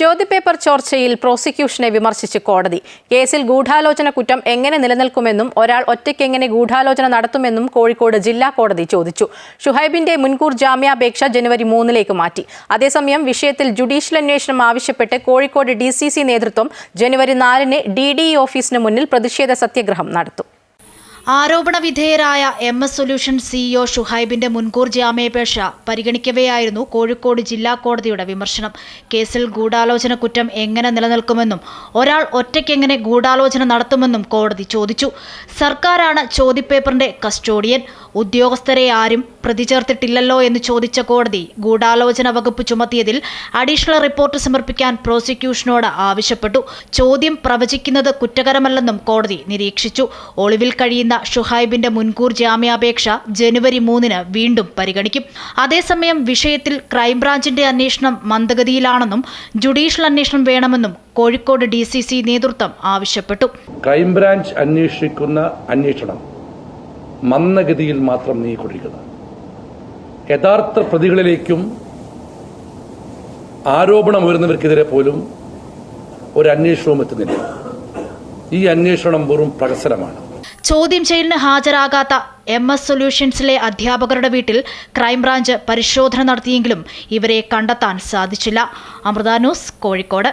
ചോദ്യപേപ്പർ ചോർച്ചയിൽ പ്രോസിക്യൂഷനെ വിമർശിച്ച് കോടതി. കേസിൽ ഗൂഢാലോചന കുറ്റം എങ്ങനെ നിലനിൽക്കുമെന്നും ഒരാൾ ഒറ്റയ്ക്ക് എങ്ങനെ ഗൂഢാലോചന നടത്തുമെന്നും കോഴിക്കോട് ജില്ലാ കോടതി ചോദിച്ചു. ഷുഹൈബിന്റെ മുൻകൂർ ജാമ്യാപേക്ഷ ജനുവരി മൂന്നിലേക്ക് മാറ്റി. അതേസമയം വിഷയത്തിൽ ജുഡീഷ്യൽ അന്വേഷണം ആവശ്യപ്പെട്ട് കോഴിക്കോട് ഡി നേതൃത്വം ജനുവരി നാലിന് ഡി ഓഫീസിന് മുന്നിൽ പ്രതിഷേധ സത്യഗ്രഹം നടത്തും. ആരോപണ വിധേയരായ എം എസ് സൊല്യൂഷൻ സിഇഒ ഷുഹൈബിന്റെ മുൻകൂർ ജാമ്യാപേക്ഷ പരിഗണിക്കവെയായിരുന്നു കോഴിക്കോട് ജില്ലാ കോടതിയുടെ വിമർശനം. കേസിൽ ഗൂഢാലോചന കുറ്റം എങ്ങനെ നിലനിൽക്കുമെന്നും ഒരാൾ ഒറ്റയ്ക്കെങ്ങനെ ഗൂഢാലോചന നടത്തുമെന്നും കോടതി ചോദിച്ചു. സർക്കാരാണ് ചോദ്യപേപ്പറിന്റെ കസ്റ്റോഡിയൻ. ഉദ്യോഗസ്ഥരെ ആരും പ്രതി ചേർത്തിട്ടില്ലല്ലോ എന്ന് ചോദിച്ച കോടതി ഗൂഢാലോചന വകുപ്പ് ചുമത്തിയതിൽ അഡീഷണൽ റിപ്പോർട്ട് സമർപ്പിക്കാൻ പ്രോസിക്യൂഷനോട് ആവശ്യപ്പെട്ടു. ചോദ്യം പ്രവചിക്കുന്നത് കുറ്റകരമല്ലെന്നും കോടതി നിരീക്ഷിച്ചു. ഒളിവിൽ കഴിയുന്ന ഷുഹൈബിന്റെ മുൻകൂർ ജാമ്യാപേക്ഷ ജനുവരി മൂന്നിന് വീണ്ടും പരിഗണിക്കും. അതേസമയം വിഷയത്തിൽ ക്രൈംബ്രാഞ്ചിന്റെ അന്വേഷണം മന്ദഗതിയിലാണെന്നും ജുഡീഷ്യൽ അന്വേഷണം വേണമെന്നും കോഴിക്കോട് ഡി നേതൃത്വം ആവശ്യപ്പെട്ടു. ക്രൈംബ്രാഞ്ച് അന്വേഷിക്കുന്ന അന്വേഷണം മന്ദഗതിയിൽ മാത്രം നീങ്ങിക്കൊണ്ടിരിക്കുന്നത് യഥാർത്ഥ പ്രതികളിലേക്കും ആരോപണം ഉയർന്നവർക്കെതിരെ പോലും ഒരു എത്തുന്നില്ല. ഈ അന്വേഷണം വെറും പ്രഹസനമാണ്. ചോദ്യം ചെയ്യലിന് ഹാജരാകാത്ത എം എസ് സൊല്യൂഷൻസിലെ അധ്യാപകരുടെ വീട്ടിൽ ക്രൈംബ്രാഞ്ച് പരിശോധന നടത്തിയെങ്കിലും ഇവരെ കണ്ടെത്താൻ സാധിച്ചില്ല. അമൃത ന്യൂസ് കോഴിക്കോട്.